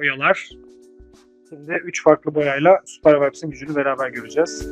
boyalar. Şimdi 3 farklı boyayla Super Vibes'in gücünü beraber göreceğiz.